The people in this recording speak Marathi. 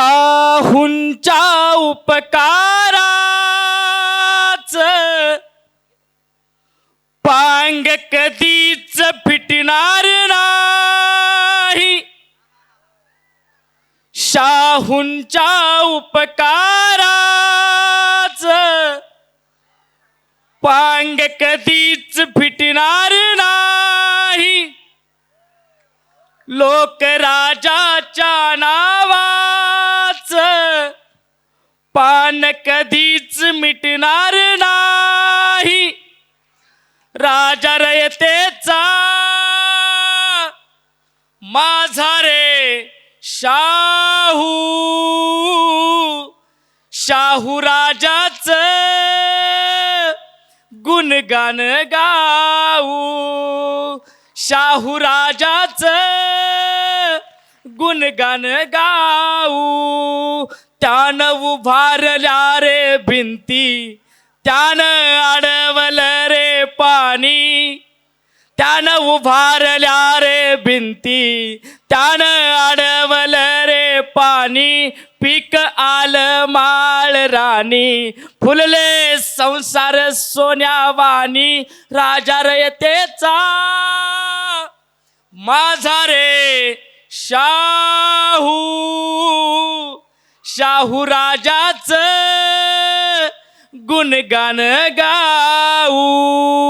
शाहूंच्या उपकाराच पांग कधीच फिटणार नाही. शाहूंच्या उपकाराच पांग कधीच फिटणार नाही. लोक राजाच्या पान कधीच मिटणार नाही. राजा रयतेचा माझा रे शाहू. शाहू राजाच गुणगान गाऊ. शाहू राजाचं गुणगान गाऊ त्यानं उभारल्या रे भिंती त्यानं अडवलं रे पाणी त्यानं उभारल्या रे भिंती त्यानं अडवलं रे पाणी पीक आलं माळ राणी फुलले संसार सोन्यावानी राजा रयतेचा माझा रे शाहू शाहू राजाच गुणगान गाऊ.